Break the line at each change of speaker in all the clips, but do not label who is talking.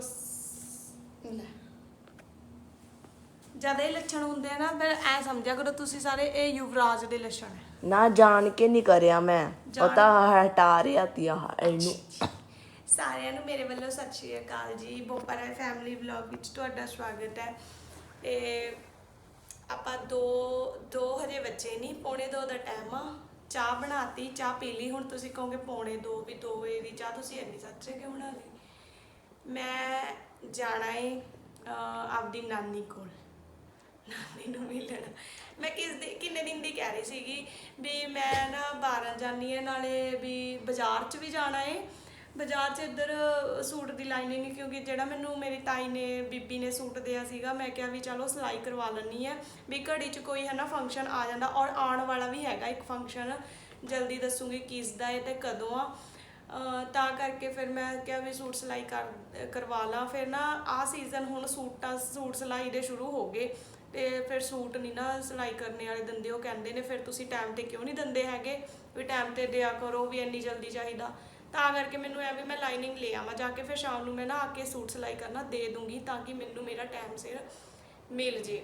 ਸ- ਲੈ। ਜਦ ਇਹ ਲੱਛਣ ਹੁੰਦੇ ਆ ਨਾ ਫਿਰ ਐ ਸਮਝਿਆ ਕਰੋ ਤੁਸੀਂ ਸਾਰੇ ਇਹ ਯੁਵਰਾਜ ਦੇ ਲੱਛਣ ਹੈ।
ਨਾ ਜਾਣ ਕੇ ਨਹੀਂ ਕਰਿਆ ਮੈਂ।
ਜਾਣ-
ਪਤਾ ਹਟਾ ਰਿਆ ਤੀ ਆਹ ਇਹਨੂੰ।
ਸਾਰਿਆਂ ਨੂੰ ਮੇਰੇ ਵੱਲੋਂ ਸਤਿ ਸ਼੍ਰੀ ਅਕਾਲ ਜੀ। ਬੋਪਰਾ ਫੈਮਿਲੀ ਵਲੌਗ ਵਿੱਚ ਤੁਹਾਡਾ ਸਵਾਗਤ ਹੈ। ਤੇ ਆਪਾਂ ਦੋ ਦੋ ਹਜੇ ਬੱਚੇ ਨਹੀਂ ਪੌਣੇ ਦੋ ਦਾ ਟਾਈਮ ਆ। ਚਾਹ ਬਣਾਤੀ ਚਾਹ ਪੀ ਲਈ। ਹੁਣ ਤੁਸੀਂ ਕਹੋਗੇ ਪੌਣੇ ਦੋ ਵੀ ਦੋ ਵਜੇ ਦੀ ਚਾਹ ਤੁਸੀਂ ਇੰਨੀ ਸੱਚੇ ਕਿਉਂ ਬਣਾ ਲਈ? ਮੈਂ ਜਾਣਾ ਏ ਆਪਦੀ ਨਾਨੀ ਕੋਲ। ਨਾਨੀ ਨੂੰ ਮਿਲਣ। ਮੈਂ ਕਿਸ ਦੇ, ਕਿੰਨੇ ਦਿਨ ਦੀ ਕਹਿ ਰਹੀ ਸੀਗੀ ਵੀ ਮੈਂ ਨਾ 12 ਜਾਨੀ ਹੈ ਨਾਲੇ ਵੀ ਬਾਜ਼ਾਰ 'ਚ ਵੀ ਜਾਣਾ ਏ। ਬਾਜ਼ਾਰ 'ਚ ਇੱਧਰ ਸੂਟ ਦੀ ਲਾਈਨਿੰਗ ਕਿਉਂਕਿ ਜਿਹੜਾ ਮੈਨੂੰ ਮੇਰੀ ਤਾਈ ਨੇ, ਬੀਬੀ ਨੇ ਸੂਟ ਦਿਆ ਸੀਗਾ, ਮੈਂ ਕਿਹਾ ਵੀ ਚਲੋ ਸਿਲਾਈ ਕਰਵਾ ਲੈਣੀ ਹੈ ਵੀ ਘੜੀ 'ਚ ਕੋਈ ਹੈ ਨਾ ਫੰਕਸ਼ਨ ਆ ਜਾਂਦਾ ਔਰ ਆਉਣ ਵਾਲਾ ਵੀ ਹੈਗਾ ਇੱਕ ਫੰਕਸ਼ਨ ਜਲਦੀ ਦੱਸੂਗੀ ਕਿਸ ਦਾ ਹੈ ਤੇ ਕਦੋਂ ਆ। ਤਾਂ ਕਰਕੇ ਫਿਰ ਮੈਂ ਕਿਹਾ ਵੀ ਸੂਟ ਸਿਲਾਈ ਕਰ, ਕਰਵਾ ਲਾਂ। ਫਿਰ ਨਾ ਆਹ ਸੀਜ਼ਨ ਹੁਣ ਸੂਟਾਂ, ਸੂਟ ਸਿਲਾਈ ਦੇ ਸ਼ੁਰੂ ਹੋ ਗਏ। ਤੇ ਫਿਰ ਸੂਟ ਨਹੀਂ ਨਾ ਸਿਲਾਈ ਕਰਨੇ ਵਾਲੇ ਦਿੰਦੇ, ਉਹ ਕਹਿੰਦੇ ਨੇ ਫਿਰ ਤੁਸੀਂ ਟਾਈਮ ਤੇ ਕਿਉਂ ਨਹੀਂ ਦਿੰਦੇ ਹੈਗੇ? ਵੀ ਟਾਈਮ ਤੇ ਦਿਆ ਕਰੋ ਵੀ ਇੰਨੀ ਜਲਦੀ ਚਾਹੀਦਾ। ਤਾਂ ਕਰਕੇ ਮੈਨੂੰ ਐ ਵੀ ਮੈਂ ਲਾਈਨਿੰਗ ਲੈ ਆਵਾਂ, ਜਾ ਕੇ ਫਿਰ ਸ਼ਾਮ ਨੂੰ ਮੈਂ ਨਾ ਆ ਕੇ ਸੂਟ ਸਿਲਾਈ ਕਰਨਾ ਦੇ ਦੂੰਗੀ ਤਾਂ ਕਿ ਮੈਨੂੰ ਮੇਰਾ ਟਾਈਮ ਸਿਰ ਮਿਲ ਜੇ।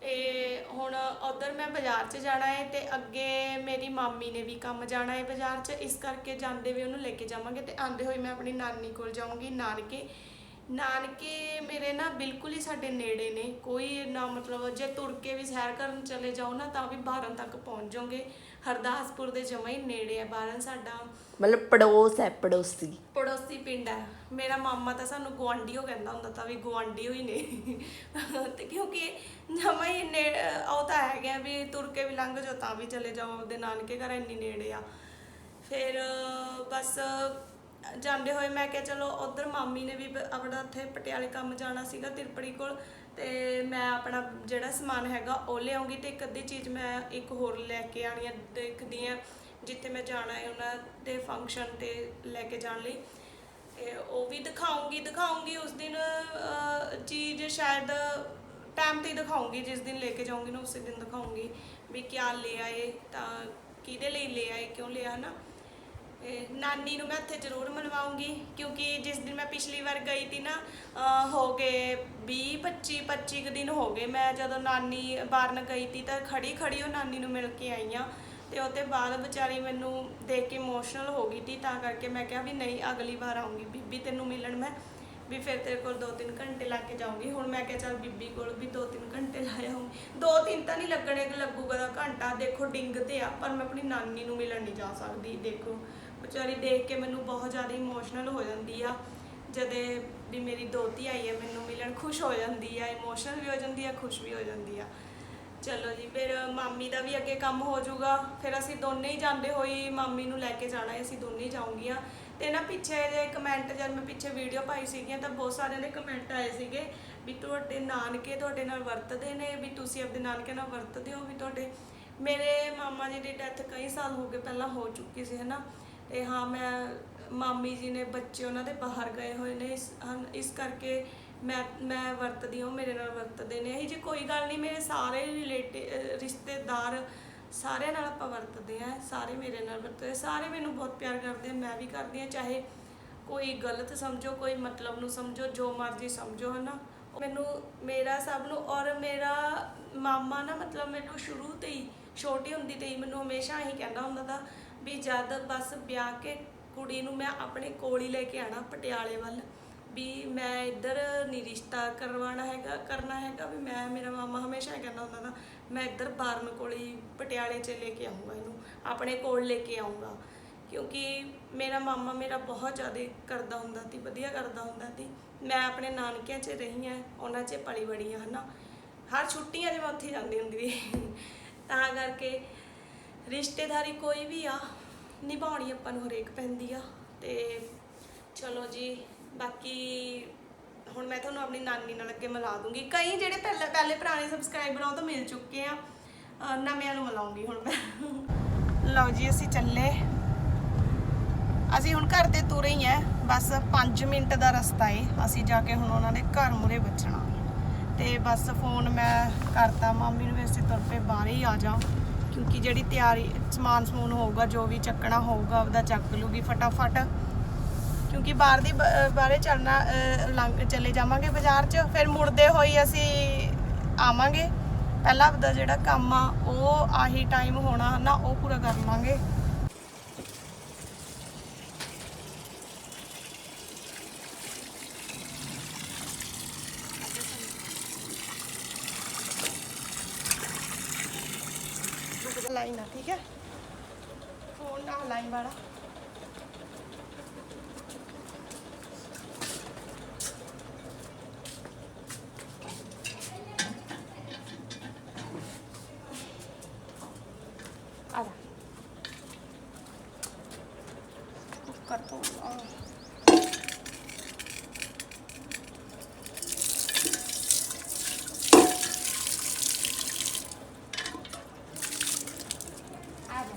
ਤੇ ਹੁਣ ਉਧਰ ਮੈਂ ਬਾਜ਼ਾਰ 'ਚ ਜਾਣਾ ਹੈ ਤੇ ਅੱਗੇ ਮੇਰੀ ਮਾਮੀ ਨੇ ਵੀ ਕੰਮ ਜਾਣਾ ਹੈ ਬਾਜ਼ਾਰ 'ਚ, ਇਸ ਕਰਕੇ ਜਾਂਦੇ ਵੀ ਉਹਨੂੰ ਲੈ ਕੇ ਜਾਵਾਂਗੇ ਤੇ ਆਂਦੇ ਹੋਏ ਮੈਂ ਆਪਣੀ ਨਾਨੀ ਕੋਲ ਜਾਊਂਗੀ। ਨਾਨਕੇ ਨਾਨਕੇ ਮੇਰੇ ਨਾ ਬਿਲਕੁਲ ਹੀ ਸਾਡੇ ਨੇੜੇ ਨੇ, ਕੋਈ ਨਾ ਮਤਲਬ ਜੇ ਤੁਰ ਕੇ ਵੀ ਸੈਰ ਕਰਨ ਚਲੇ ਜਾਓ ਨਾ ਤਾਂ ਵੀ 12 ਤੱਕ ਪਹੁੰਚ ਜਾਓਗੇ। ਹਰਦਾਸਪੁਰ ਦੇ ਜਮਾਂ ਹੀ ਨੇੜੇ ਹੈ 12 ਸਾਡਾ
ਮਤਲਬ ਪੜੋਸ ਹੈ ਪੜੋਸੀ।
ਪੜੋਸੀ ਪਿੰਡ ਹੈ। ਮੇਰਾ ਮਾਮਾ ਤਾਂ ਸਾਨੂੰ ਗੁਆਂਢੀਓ ਕਹਿੰਦਾ ਹੁੰਦਾ ਤਾਂ ਵੀ ਗੁਆਂਢੀਓ ਹੀ ਨੇ। ਤੇ ਕਿਉਂਕਿ ਜਮਾਂ ਹੀ ਨੇ ਉਹ ਤਾਂ ਹੈਗਾ ਵੀ ਤੁਰ ਕੇ ਵੀ ਲੰਘ ਜਾਓ ਤਾਂ ਵੀ ਚਲੇ ਜਾਓ ਆਪਦੇ ਨਾਨਕੇ ਘਰ ਇੰਨੀ ਨੇੜੇ ਆ। ਫਿਰ ਬਸ ਜਾਂਦੇ ਹੋਏ ਮੈਂ ਕਿਹਾ ਚਲੋ ਉਧਰ ਮਾਮੀ ਨੇ ਵੀ ਆਪਣਾ ਉੱਥੇ ਪਟਿਆਲੇ ਕੰਮ ਜਾਣਾ ਸੀਗਾ ਤਿਰਪੜੀ ਕੋਲ। ਤੇ ਮੈਂ ਆਪਣਾ ਜਿਹੜਾ ਸਮਾਨ ਹੈਗਾ ਉਹ ਲਿਆਉਂਗੀ ਤੇ ਇੱਕ ਅੱਧੀ ਚੀਜ਼ ਮੈਂ ਇੱਕ ਹੋਰ ਲੈ ਕੇ ਆਣੀ ਆ ਦੇਖਦੀ ਆ ਜਿੱਥੇ ਮੈਂ ਜਾਣਾ ਹੈ ਉਹਨਾਂ ਦੇ ਫੰਕਸ਼ਨ ਤੇ ਲੈ ਕੇ ਜਾਣ ਲਈ। ਤੇ ਉਹ ਵੀ ਦਿਖਾਉਂਗੀ ਦਿਖਾਉਂਗੀ ਉਸ ਦਿਨ ਚੀਜ਼ ਸ਼ਾਇਦ ਟਾਈਮ ਤੇ ਹੀ ਦਿਖਾਉਂਗੀ, ਜਿਸ ਦਿਨ ਲੈ ਕੇ ਜਾਊਂਗੀ ਨਾ ਉਸੇ ਦਿਨ ਦਿਖਾਉਂਗੀ ਵੀ ਕਿਆ ਲੈ ਆਏ, ਤਾਂ ਕਿਹਦੇ ਲਈ ਲੈ ਆਏ, ਕਿਉਂ ਲਿਆ, ਹਨਾ? ਇਹ ਨਾਨੀ ਨੂੰ ਮੈਂ ਇੱਥੇ ਜ਼ਰੂਰ ਮਿਲਵਾਉਂਗੀ, ਕਿਉਂਕਿ ਜਿਸ ਦਿਨ ਮੈਂ ਪਿਛਲੀ ਵਾਰ ਗਈ ਤੀ ਨਾ, ਅਹ, ਹੋ ਗਏ 20 25 25 ਕੁ ਦਿਨ ਹੋ ਗਏ ਮੈਂ ਜਦੋਂ ਨਾਨੀ ਬਾਰਨ ਗਈ ਤੀ ਤਾਂ ਖੜੀ ਖੜੀ ਉਹ ਨਾਨੀ ਨੂੰ ਮਿਲ ਕੇ ਆਈ ਆ ਤੇ ਉਹਦੇ ਬਾਅਦ ਵਿਚਾਰੀ ਮੈਨੂੰ ਦੇਖ ਕੇ ਇਮੋਸ਼ਨਲ ਹੋ ਗਈ ਤੀ, ਤਾਂ ਕਰਕੇ ਮੈਂ ਕਿਹਾ ਵੀ ਨਹੀਂ, ਅਗਲੀ ਵਾਰ ਆਉਂਗੀ ਬੀਬੀ, ਤੈਨੂੰ ਮਿਲਣ ਮੈਂ, ਵੀ ਫਿਰ ਤੇਰੇ ਕੋਲ 2-3 ਘੰਟੇ ਲੱਗ ਕੇ ਜਾਊਂਗੀ। ਹੁਣ ਮੈਂ ਕਿਹਾ ਚੱਲ ਬੀਬੀ ਕੋਲ ਵੀ 2-3 ਘੰਟੇ ਲਾ ਆਉਂਗੀ 2-3 ਤਾਂ ਨਹੀਂ ਲੱਗਣੇ ਲੱਗੂਗਾ ਦਾ ਘੰਟਾ, ਦੇਖੋ ਡਿੰਗ ਤੇ ਆ, ਪਰ ਮੈਂ ਆਪਣੀ ਨਾਨੀ ਨੂੰ ਮਿਲਣ ਨਹੀਂ ਜਾ ਸਕਦੀ, ਦੇਖੋ। ਵਿਚਾਰੀ ਦੇਖ ਕੇ ਮੈਨੂੰ ਬਹੁਤ ਜ਼ਿਆਦਾ ਇਮੋਸ਼ਨਲ ਹੋ ਜਾਂਦੀ ਆ। ਜਦੇ ਵੀ ਮੇਰੀ ਦੋਤੀ ਆਈ ਹੈ, ਮੈਨੂੰ ਮਿਲਣ ਖੁਸ਼ ਹੋ ਜਾਂਦੀ ਆ ਇਮੋਸ਼ਨਲ ਵੀ ਹੋ ਜਾਂਦੀ ਆ, ਖੁਸ਼ ਵੀ ਹੋ ਜਾਂਦੀ ਆ। ਚਲੋ ਜੀ, ਫਿਰ ਮਾਮੀ ਦਾ ਵੀ ਅੱਗੇ ਕੰਮ ਹੋ ਜਾਊਗਾ। ਫਿਰ ਅਸੀਂ ਦੋਨੇ ਹੀ ਜਾਂਦੇ ਹੋਈ ਮਾਮੀ ਨੂੰ ਲੈ ਕੇ ਜਾਣਾ ਹੈ, ਅਸੀਂ ਦੋਨੇ ਹੀ ਜਾਊਂਗੀਆਂ। ਤੇ ਨਾ ਪਿੱਛੇ ਜੇ ਕਮੈਂਟ ਜਦ ਮੈਂ ਪਿੱਛੇ ਵੀਡੀਓ ਪਾਈ ਸੀਗੀਆਂ, ਤਾਂ ਬਹੁਤ ਸਾਰਿਆਂ ਦੇ ਕਮੈਂਟ ਆਏ ਸੀਗੇ ਵੀ ਤੁਹਾਡੇ ਨਾਨਕੇ ਤੁਹਾਡੇ ਨਾਲ ਵਰਤਦੇ ਨੇ, ਵੀ ਤੁਸੀਂ ਆਪਣੇ ਨਾਨਕੇ ਨਾਲ ਵਰਤਦੇ ਹੋ, ਵੀ ਤੁਹਾਡੇ ਮੇਰੇ ਮਾਮਾ ਜੀ ਦੀ ਡੈਥ ਕਈ ਸਾਲ ਹੋ ਗਏ, ਪਹਿਲਾਂ ਹੋ ਚੁੱਕੀ ਸੀ, ਹਨਾ? ਇਹ ਹਾਂ, ਮੈਂ, ਮਾਮੀ ਜੀ ਨੇ ਬੱਚੇ ਉਹਨਾਂ ਦੇ ਬਾਹਰ ਗਏ ਹੋਏ ਨੇ, ਇਸ, ਹਨ- ਇਸ ਕਰਕੇ ਮੈਂ ਮੈਂ ਵਰਤਦੀ ਹਾਂ, ਉਹ ਮੇਰੇ ਨਾਲ ਵਰਤਦੇ ਨੇ। ਇਹ ਜੀ ਕੋਈ ਗੱਲ ਨਹੀਂ, ਮੇਰੇ ਸਾਰੇ ਰਿਲੇਟਿਵ ਰਿਸ਼ਤੇਦਾਰ ਸਾਰਿਆਂ ਨਾਲ ਆਪਾਂ ਵਰਤਦੇ ਆ ਸਾਰੇ ਮੇਰੇ ਨਾਲ ਵਰਤਦੇ ਸਾਰੇ ਮੈਨੂੰ ਬਹੁਤ ਪਿਆਰ ਕਰਦੇ ਆ, ਮੈਂ ਵੀ ਕਰਦੀ ਆ ਚਾਹੇ ਕੋਈ ਗਲਤ ਸਮਝੋ, ਕੋਈ ਮਤਲਬ ਨੂੰ ਸਮਝੋ, ਜੋ ਮਰਜ਼ੀ ਸਮਝੋ, ਹਨਾ। ਮੈਨੂੰ, ਮੇਰਾ ਸਭ ਨੂੰ, ਔਰ ਮੇਰਾ ਮਾਮਾ ਨਾ, ਮਤਲਬ ਮੈਨੂੰ ਸ਼ੁਰੂ ਤੋਂ ਹੀ ਛੋਟੀ ਹੁੰਦੀ ਤੇ ਹੀ ਮੈਨੂੰ ਹਮੇਸ਼ਾ ਇਹੀ ਕਹਿੰਦਾ ਹੁੰਦਾ ਤਾ ਵੀ ਜਦ ਬਸ ਵਿਆਹ ਕੇ ਕੁੜੀ ਨੂੰ ਮੈਂ ਆਪਣੇ ਕੋਲ ਹੀ ਲੈ ਕੇ ਆਣਾ ਪਟਿਆਲੇ ਵੱਲ, ਵੀ ਮੈਂ ਇੱਧਰ ਨਹੀਂ ਰਿਸ਼ਤਾ ਕਰਵਾਉਣਾ ਹੈਗਾ, ਕਰਨਾ ਹੈਗਾ, ਵੀ ਮੈਂ, ਮੇਰਾ ਮਾਮਾ ਹਮੇਸ਼ਾ ਇਹ ਕਹਿੰਦਾ ਹੁੰਦਾ ਨਾ ਮੈਂ ਇੱਧਰ ਬਾਰਨ ਕੋਲ ਹੀ ਪਟਿਆਲੇ 'ਚ ਲੈ ਕੇ ਆਉਂਗਾ ਇਹਨੂੰ, ਆਪਣੇ ਕੋਲ ਲੈ ਕੇ ਆਉਂਗਾ ਕਿਉਂਕਿ ਮੇਰਾ ਮਾਮਾ ਮੇਰਾ ਬਹੁਤ ਜ਼ਿਆਦਾ ਕਰਦਾ ਹੁੰਦਾ ਸੀ ਵਧੀਆ ਕਰਦਾ ਹੁੰਦਾ ਸੀ ਮੈਂ ਆਪਣੇ ਨਾਨਕਿਆਂ 'ਚ ਰਹੀ ਹਾਂ ਉਹਨਾਂ 'ਚ ਪਲੀ ਬੜੀ ਹਾਂ ਹਨਾ। ਹਰ ਛੁੱਟੀਆਂ 'ਚ ਮੈਂ ਉੱਥੇ ਜਾਂਦੀ ਹੁੰਦੀ ਸੀ। ਤਾਂ ਕਰਕੇ ਰਿਸ਼ਤੇਦਾਰੀ ਕੋਈ ਵੀ ਆ, ਨਿਭਾਉਣੀ ਆਪਾਂ ਨੂੰ ਹਰੇਕ ਪੈਂਦੀ ਆ। ਤੇ ਚਲੋ ਜੀ, ਬਾਕੀ ਹੁਣ ਮੈਂ ਤੁਹਾਨੂੰ ਆਪਣੀ ਨਾਨੀ ਨਾਲ ਅੱਗੇ ਮਿਲਾ ਦੂੰਗੀ। ਕਈ ਜਿਹੜੇ ਪਹਿਲੇ ਪਹਿਲੇ ਪੁਰਾਣੇ ਸਬਸਕ੍ਰਾਈਬਰ ਆ, ਉਹ ਤਾਂ ਮਿਲ ਚੁੱਕੇ ਆ। ਨਵਿਆਂ ਨੂੰ ਮਿਲਾਉਂਗੀ ਹੁਣ ਮੈਂ। ਲਓ ਜੀ, ਅਸੀਂ ਚੱਲੇ। ਅਸੀਂ ਹੁਣ ਘਰ ਤੇ ਤੁਰੇ ਹੀ ਐ ਬਸ 5 ਮਿੰਟ ਦਾ ਰਸਤਾ ਏ। ਅਸੀਂ ਜਾ ਕੇ ਹੁਣ ਉਹਨਾਂ ਦੇ ਘਰ ਮੂਰੇ ਬਚਣਾ ਤੇ ਬਸ ਫੋਨ ਮੈਂ ਕਰਤਾ, ਮਾਮੀ ਨੂੰ ਵੈਸੇ ਤੁਰ ਪਏ, ਬਾਹਰ ਹੀ ਆ ਜਾ ਕਿਉਂਕਿ ਜਿਹੜੀ ਤਿਆਰੀ, ਸਮਾਨ ਸਮੂਨ ਹੋਊਗਾ, ਜੋ ਵੀ ਚੱਕਣਾ ਹੋਊਗਾ ਉਹਦਾ ਚੱਕ ਲੂਗੀ ਫਟਾਫਟ। ਕਿਉਂਕਿ ਬਾਹਰ ਦੀ ਬ- ਅਹ, ਬਾਹਰੇ ਚੱਲਣਾ ਲੰਘ, ਚਲੇ ਜਾਵਾਂਗੇ ਬਾਜ਼ਾਰ 'ਚ, ਫਿਰ ਮੁੜਦੇ ਹੋਈ ਅਸੀਂ ਆਵਾਂਗੇ। ਪਹਿਲਾਂ ਆਪਦਾ ਜਿਹੜਾ ਕੰਮ ਆ, ਉਹ ਆਹੀ ਟਾਈਮ ਹੋਣਾ ਨਾ, ਉਹ ਪੂਰਾ ਕਰ ਲਵਾਂਗੇ ਲਾਈਨ ਆ ਠੀਕ ਹੈ? ਫੋਨ ਨਾ ਲਾਈਨ ਵਾਲਾ ਆ ਜਾ ਕੁੱਕਰ ਤੋਂ ਆ ਆ ਜਾ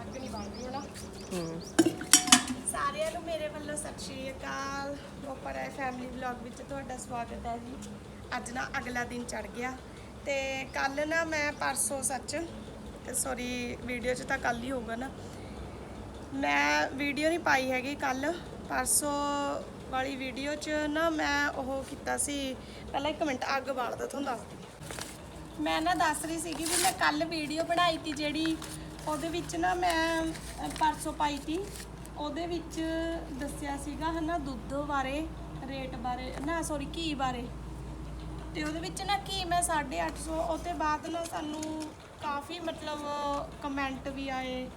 ਅੱਗ ਨਹੀਂ ਬਣ ਰਹੀ ਹੋਣਾ
ਹੂੰ
ਸਾਰਿਆਂ ਨੂੰ ਮੇਰੇ ਵੱਲੋਂ ਸਤਿ ਸ਼੍ਰੀ ਅਕਾਲ। ਮੋਪੜਾ ਫੈਮਿਲੀ ਵਲੌਗ ਵਿੱਚ ਤੁਹਾਡਾ ਸਵਾਗਤ ਹੈ ਜੀ। ਅੱਜ ਨਾ ਅਗਲਾ ਦਿਨ ਚੜ ਗਿਆ ਤੇ ਕੱਲ ਨਾ ਮੈਂ ਪਰਸੋਂ ਸੱਚ ਸੌਰੀ ਵੀਡੀਓ 'ਚ ਤਾਂ ਕੱਲ ਹੀ ਹੋਊਗਾ ਨਾ। ਮੈਂ ਵੀਡੀਓ ਨਹੀਂ ਪਾਈ ਹੈਗੀ ਕੱਲ। ਪਰਸੋਂ ਵਾਲੀ ਵੀਡੀਓ 'ਚ ਨਾ ਮੈਂ ਉਹ ਕੀਤਾ ਸੀ, ਪਹਿਲਾਂ ਇੱਕ ਮਿੰਟ ਅੱਗ ਬਾਲਦਾ ਤੁਹਾਨੂੰ ਦੱਸਦੀ ਮੈਂ ਨਾ ਦੱਸ ਰਹੀ ਸੀਗੀ ਵੀ ਮੈਂ ਕੱਲ ਵੀਡੀਓ ਬਣਾਈ ਤੀ ਜਿਹੜੀ ਉਹਦੇ ਵਿੱਚ ਨਾ ਮੈਂ ਪਰਸੋਂ ਪਾਈ ਤੀ। ਉਹਦੇ ਵਿੱਚ ਦੱਸਿਆ ਸੀਗਾ ਹਨਾ ਦੁੱਧ ਬਾਰੇ, ਰੇਟ ਬਾਰੇ, ਨਾ ਸੌਰੀ ਘੀ ਬਾਰੇ। ਤੇ ਉਹਦੇ ਵਿੱਚ ਨਾ ਘੀ ਮੈਂ 850 ਉਹਦੇ ਬਾਅਦ ਨਾ ਸਾਨੂੰ ਕਾਫੀ ਮਤਲਬ ਕਮੈਂਟ ਵੀ ਆਏ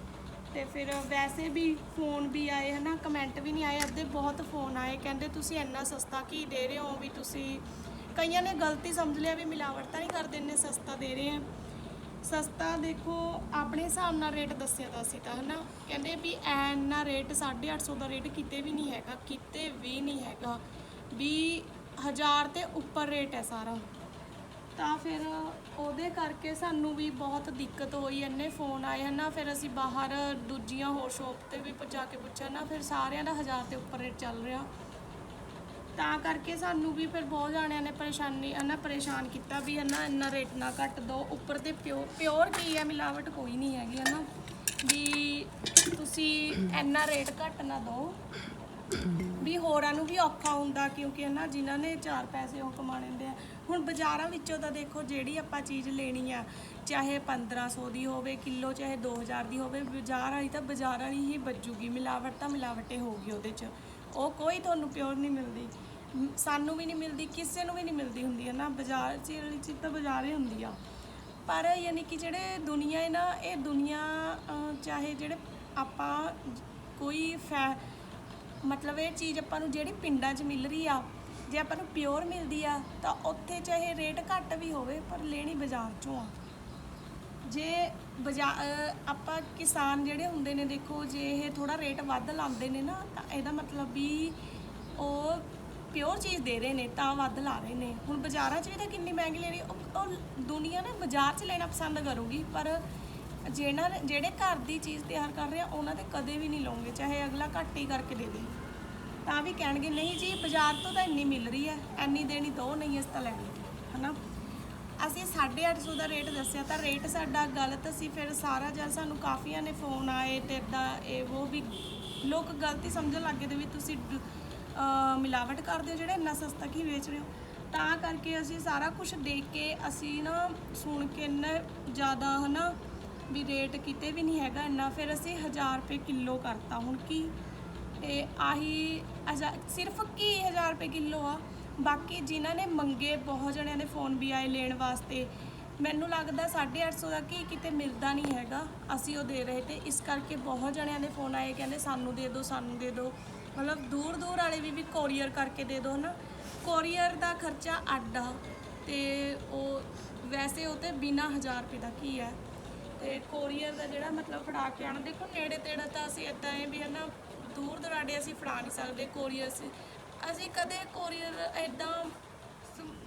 ਤੇ ਫਿਰ ਵੈਸੇ ਵੀ ਫੋਨ ਵੀ ਆਏ ਹਨਾ ਕਮੈਂਟ ਵੀ ਨਹੀਂ ਆਏ, ਅੱਧੇ ਬਹੁਤ ਫੋਨ ਆਏ, ਕਹਿੰਦੇ ਤੁਸੀਂ ਇੰਨਾ ਸਸਤਾ ਘੀ ਦੇ ਰਹੇ ਹੋ ਵੀ ਤੁਸੀਂ, ਕਈਆਂ ਨੇ ਗਲਤੀ ਸਮਝ ਲਿਆ ਵੀ ਮਿਲਾਵਟ ਤਾਂ ਨਹੀਂ ਕਰਦੇ, ਇੰਨੇ ਸਸਤਾ ਦੇ ਰਹੇ ਆ। ਸਸਤਾ ਦੇਖੋ, ਆਪਣੇ ਹਿਸਾਬ ਨਾਲ ਰੇਟ ਦੱਸਿਆ ਤਾਂ ਅਸੀਂ ਤਾਂ, ਹਨਾ? ਕਹਿੰਦੇ ਵੀ ਐਨਾ ਰੇਟ 850 ਦਾ ਰੇਟ ਕਿਤੇ ਵੀ ਨਹੀਂ ਹੈਗਾ, ਕਿਤੇ ਵੀ ਨਹੀਂ ਹੈਗਾ। ਵੀ ਹਜ਼ਾਰ ਤੇ ਉੱਪਰ ਰੇਟ ਹੈ ਸਾਰਾ। ਤਾਂ ਫਿਰ ਉਹਦੇ ਕਰਕੇ ਸਾਨੂੰ ਵੀ ਬਹੁਤ ਦਿੱਕਤ ਹੋਈ, ਇੰਨੇ ਫੋਨ ਆਏ, ਹਨਾ? ਫਿਰ ਅਸੀਂ ਬਾਹਰ ਦੂਜੀਆਂ ਹੋਰ ਸ਼ੋਪ ਤੇ ਵੀ ਜਾ ਕੇ ਪੁੱਛਿਆ ਨਾ ਫਿਰ ਸਾਰਿਆਂ ਦਾ ਹਜ਼ਾਰ ਤੇ ਉੱਪਰ ਰੇਟ ਚੱਲ ਰਿਹਾ। ਤਾਂ ਕਰਕੇ ਸਾਨੂੰ ਵੀ ਫਿਰ ਬਹੁਤ ਜਾਣਿਆਂ ਨੇ ਪਰੇਸ਼ਾਨੀ ਹਨਾ ਪਰੇਸ਼ਾਨ ਕੀਤਾ ਵੀ ਹਨਾ ਇੰਨਾ ਰੇਟ ਨਾ ਘੱਟ ਦੋ। ਉੱਪਰ ਤੇ ਪਿਓਰ ਪਿਓਰ ਕੀ ਹੈ ਮਿਲਾਵਟ ਕੋਈ ਨਹੀਂ ਹੈਗੀ, ਹਨਾ? ਵੀ ਤੁਸੀਂ ਇੰਨਾ ਰੇਟ ਘੱਟ ਨਾ ਦਿਓ ਵੀ ਹੋਰਾਂ ਨੂੰ ਵੀ ਔਖਾ ਹੁੰਦਾ, ਕਿਉਂਕਿ ਹਨਾ, ਜਿਨ੍ਹਾਂ ਨੇ ਚਾਰ ਪੈਸੇ ਉਹ ਕਮਾਣੇ ਹੁੰਦੇ ਆ। ਹੁਣ ਬਾਜ਼ਾਰਾਂ ਵਿੱਚੋਂ ਤਾਂ ਦੇਖੋ, ਜਿਹੜੀ ਆਪਾਂ ਚੀਜ਼ ਲੈਣੀ ਆ, ਚਾਹੇ 1500 ਦੀ ਹੋਵੇ, ਕਿਲੋ ਚਾਹੇ 2000 ਦੀ ਹੋਵੇ, ਬਾਜ਼ਾਰ ਵਾਲੀ ਤਾਂ ਬਾਜ਼ਾਰ ਵਾਲੀ ਹੀ ਵੱਜੂਗੀ, ਮਿਲਾਵਟ ਤਾਂ ਮਿਲਾਵਟੇ ਹੋਊਗੀ ਉਹਦੇ 'ਚ। ਉਹ ਕੋਈ ਤੁਹਾਨੂੰ ਪਿਓਰ ਨਹੀਂ ਮਿਲਦੀ। ਸਾਨੂੰ ਵੀ ਨਹੀਂ ਮਿਲਦੀ, ਕਿਸੇ ਨੂੰ ਵੀ ਨਹੀਂ ਮਿਲਦੀ ਹੁੰਦੀ ਹੈ ਨਾ। ਬਾਜ਼ਾਰ 'ਚ ਚੀਜ਼ ਤਾਂ ਬਾਜ਼ਾਰੇ ਹੁੰਦੀ ਆ। ਪਰ ਯਾਨੀ ਕਿ ਜਿਹੜੇ ਦੁਨੀਆ ਹੈ ਨਾ, ਇਹ ਦੁਨੀਆ ਚਾਹੇ ਜਿਹੜੇ ਆਪਾਂ ਕੋਈ ਫੈ, ਮਤਲਬ ਇਹ ਚੀਜ਼ ਆਪਾਂ ਨੂੰ ਜਿਹੜੀ ਪਿੰਡਾਂ 'ਚ ਮਿਲ ਰਹੀ ਆ, ਜੇ ਆਪਾਂ ਨੂੰ ਪਿਓਰ ਮਿਲਦੀ ਆ, ਤਾਂ ਉੱਥੇ ਚਾਹੇ ਰੇਟ ਘੱਟ ਵੀ ਹੋਵੇ, ਪਰ ਲੈਣੀ ਬਾਜ਼ਾਰ 'ਚੋਂ ਆ। ਜੇ ਬਾਜ਼ਾਰ ਆਪਾਂ ਕਿਸਾਨ ਜਿਹੜੇ ਹੁੰਦੇ ਨੇ, ਦੇਖੋ ਜੇ ਇਹ ਥੋੜਾ ਰੇਟ ਵੱਧ ਲਾਉਂਦੇ ਨੇ ਨਾ, ਤਾਂ ਇਹਦਾ ਮਤਲਬ ਵੀ ਉਹ ਪਿਓਰ ਚੀਜ਼ ਦੇ ਰਹੇ ਨੇ, ਤਾਂ ਵੱਧ ਲਾ ਰਹੇ ਨੇ। ਹੁਣ ਬਾਜ਼ਾਰਾਂ 'ਚ ਵੀ ਤਾਂ ਕਿੰਨੀ ਮਹਿੰਗੀ ਲੈ ਰਹੀ ਉਹ ਉਹ ਦੁਨੀਆ ਨਾ ਬਾਜ਼ਾਰ 'ਚ ਲੈਣਾ ਪਸੰਦ ਕਰੂਗੀ, ਪਰ ਜਿਹਨਾਂ ਜਿਹੜੇ ਘਰ ਦੀ ਚੀਜ਼ ਤਿਆਰ ਕਰ ਰਹੇ ਆ, ਉਹਨਾਂ ਤੇ ਕਦੇ ਵੀ ਨਹੀਂ ਲਓਗੇ ਚਾਹੇ ਅਗਲਾ ਘੱਟ ਹੀ ਕਰਕੇ ਦੇ ਦੇ ਤਾਂ ਵੀ ਕਹਿਣਗੇ, ਨਹੀਂ ਜੀ, ਬਾਜ਼ਾਰ ਤੋਂ ਤਾਂ ਇੰਨੀ ਮਿਲ ਰਹੀ ਹੈ, ਇੰਨੀ ਦੇਣੀ ਦੋ ਨਹੀਂ ਇਸ ਤਾਂ ਲੈਣੀ। ਹਨਾ? ਅਸੀਂ 850 ਦਾ ਰੇਟ ਦੱਸਿਆ ਤਾਂ ਰੇਟ ਸਾਡਾ ਗਲਤ ਸੀ, ਫਿਰ ਸਾਰਾ ਜਦ ਸਾਨੂੰ ਕਾਫੀਆਂ ਨੇ ਫੋਨ ਆਏ ਤੇ ਇਦਾਂ ਇਹ ਉਹ ਵੀ ਲੋਕ ਗਲਤੀ ਸਮਝਣ ਲੱਗੇ ਤੇ ਵੀ ਤੁਸੀਂ ਡ- ਮਿਲਾਵਟ ਕਰਦੇ ਹੋ ਜਿਹੜਾ ਇੰਨਾ ਸਸਤਾ ਕੀ ਵੇਚ ਰਹੇ ਹੋ। ਤਾਂ ਕਰਕੇ ਅਸੀਂ ਸਾਰਾ ਕੁਝ ਦੇਖ ਕੇ ਅਸੀਂ ਨਾ ਸੁਣ ਕੇ ਇੰਨਾ ਜ਼ਿਆਦਾ ਹਨਾ ਵੀ ਰੇਟ ਕਿਤੇ ਵੀ ਨਹੀਂ ਹੈਗਾ ਇੰਨਾ, ਫਿਰ ਅਸੀਂ 1000 ਰੁਪਏ ਕਿਲੋ ਕਰਤਾ ਹੁਣ ਕੀ ਤੇ ਆਹੀ ਹਜ਼ਾ- ਸਿਰਫ ਕੀ 1000 ਰੁਪਏ ਕਿਲੋ ਆ। ਬਾਕੀ ਜਿਨ੍ਹਾਂ ਨੇ ਮੰਗੇ, ਬਹੁਤ ਜਣਿਆਂ ਦੇ ਫੋਨ ਵੀ ਆਏ ਲੈਣ ਵਾਸਤੇ। ਮੈਨੂੰ ਲੱਗਦਾ 850 ਦਾ ਕੀ ਕਿਤੇ ਮਿਲਦਾ ਨਹੀਂ ਹੈਗਾ। ਅਸੀਂ ਉਹ ਦੇ ਰਹੇ ਤੇ ਇਸ ਕਰਕੇ ਬਹੁਤ ਜਣਿਆਂ ਦੇ ਫੋਨ ਆਏ, ਕਹਿੰਦੇ ਸਾਨੂੰ ਦੇ ਦਿਓ ਸਾਨੂੰ ਦੇ ਦਿਓ ਮਤਲਬ ਦੂਰ ਦੂਰ ਵਾਲੇ ਵੀ ਵੀ ਕੋਰੀਅਰ ਕਰਕੇ ਦੇ ਦਿਓ ਨਾ ਕੋਰੀਅਰ ਦਾ ਖਰਚਾ ਅੱਡ ਆ ਤੇ ਉਹ ਵੈਸੇ ਉਹ ਤੇ ਬਿਨਾ 1000 ਰੁਪਏ ਦਾ ਕੀ ਹੈ। ਤੇ ਕੋਰੀਅਰ ਦਾ ਜਿਹੜਾ ਮਤਲਬ ਫੜਾ ਕੇ ਆਣਾ ਦੇਖੋ ਨੇੜੇ ਤੇੜਾ ਤਾਂ ਅਸੀਂ ਇਦਾਂ ਹੈ ਵੀ ਹਨਾ ਦੂਰ ਦੁਰਾਡੇ ਅਸੀਂ ਫੜਾ ਨਹੀਂ ਸਕਦੇ ਕੋਰੀਅਰ ਅਸੀਂ ਕਦੇ ਕੋਰੀਅਰ ਇਦਾਂ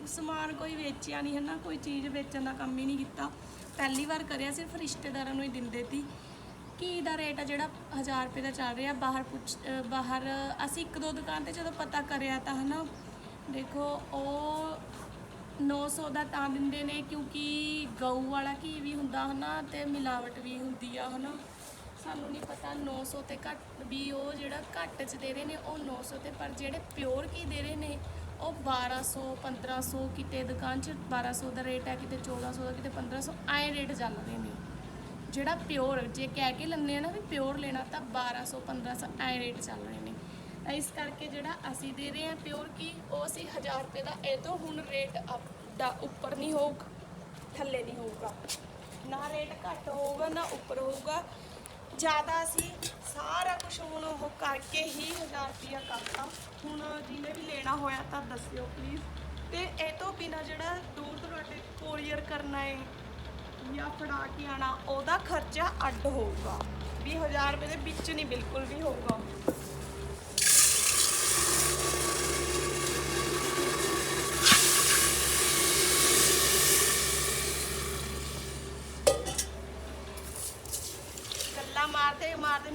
ਸਮਾਨ ਕੋਈ ਵੇਚਿਆ ਨਹੀਂ ਹੈ ਨਾ ਕੋਈ ਚੀਜ਼ ਵੇਚਣ ਦਾ ਕੰਮ ਹੀ ਨਹੀਂ ਕੀਤਾ। ਪਹਿਲੀ ਵਾਰ ਕਰਿਆ, ਸਿਰਫ ਰਿਸ਼ਤੇਦਾਰਾਂ ਨੂੰ ਹੀ ਦਿੰਦੇ ਸੀ। ਘੀ ਦਾ ਰੇਟ ਆ ਜਿਹੜਾ 1000 ਰੁਪਏ ਦਾ ਚੱਲ ਰਿਹਾ, ਬਾਹਰ ਪੁੱਛ ਅਹ ਬਾਹਰ ਅਸੀਂ ਇੱਕ ਦੋ ਦੁਕਾਨ ਤੇ ਜਦੋਂ ਪਤਾ ਕਰਿਆ ਤਾਂ ਹਨਾ, ਦੇਖੋ ਉਹ 900 ਦਾ ਤਾਂ ਦਿੰਦੇ ਨੇ ਕਿਉਂਕਿ ਗਊ ਵਾਲਾ ਘੀ ਵੀ ਹੁੰਦਾ ਹਨਾ ਤੇ ਮਿਲਾਵਟ ਵੀ ਹੁੰਦੀ ਆ ਹਨਾ। ਸਾਨੂੰ ਨਹੀਂ ਪਤਾ 900 ਤੇ ਘੱਟ ਵੀ ਉਹ ਜਿਹੜਾ ਘੱਟ ਚ ਦੇ ਰਹੇ ਨੇ, ਉਹ 900 ਤੇ, ਪਰ ਜਿਹੜੇ ਪਿਓਰ ਕੀ ਦੇ ਰਹੇ ਨੇ, ਉਹ 1200 1500 ਕਿਤੇ ਦੁਕਾਨ 'ਚ 1200 ਦਾ ਰੇਟ ਹੈ, ਕਿਤੇ 1400 ਦਾ, ਕਿਤੇ 1500 ਐਂ ਰੇਟ ਚੱਲ ਰਹੇ ਨੇ। ਜਿਹੜਾ ਪਿਓਰ ਜੇ ਕਹਿ ਕੇ ਲੈਂਦੇ ਆ ਨਾ ਵੀ ਪਿਓਰ ਲੈਣਾ, ਤਾਂ 1200 1500 ਐ ਰੇਟ ਚੱਲ ਰਹੇ ਨੇ। ਇਸ ਕਰਕੇ ਜਿਹੜਾ ਅਸੀਂ ਦੇ ਰਹੇ ਆ ਪਿਓਰ ਕੀ, ਉਹ ਅਸੀਂ 1000 ਰੁਪਏ ਦਾ, ਇਹ ਤੋਂ ਹੁਣ ਰੇਟ ਅਪ ਦਾ ਉੱਪਰ ਨਹੀਂ ਹੋਊਗਾ, ਥੱਲੇ ਨਹੀਂ ਹੋਊਗਾ। ਨਾ ਰੇਟ ਘੱਟ ਹੋਊਗਾ, ਨਾ ਉੱਪਰ ਹੋਊਗਾ। ਜ਼ਿਆਦਾ ਅਸੀਂ ਸਾਰਾ ਕੁਝ ਹੁਣ ਉਹ ਕਰਕੇ ਹੀ 1000 ਰੁਪਇਆ ਕਰਤਾ। ਹੁਣ ਜਿਹਨੇ ਵੀ ਲੈਣਾ ਹੋਇਆ ਤਾਂ ਦੱਸਿਓ ਪਲੀਜ਼ ਤੇ ਇਹ ਤੋਂ ਬਿਨਾ ਜਿਹੜਾ ਦੂਰ ਦਰਾਡੇ ਕੋਰੀਅਰ ਕਰਨਾ ਹੈ ਜਾਂ ਫੜਾ ਕੇ ਆਣਾ ਉਹਦਾ ਖਰਚਾ ਅੱਡ ਹੋਊਗਾ। 20000 ਰੁਪਏ ਦੇ ਵਿੱਚ ਨਹੀਂ, ਬਿਲਕੁਲ ਵੀ ਹੋਊਗਾ।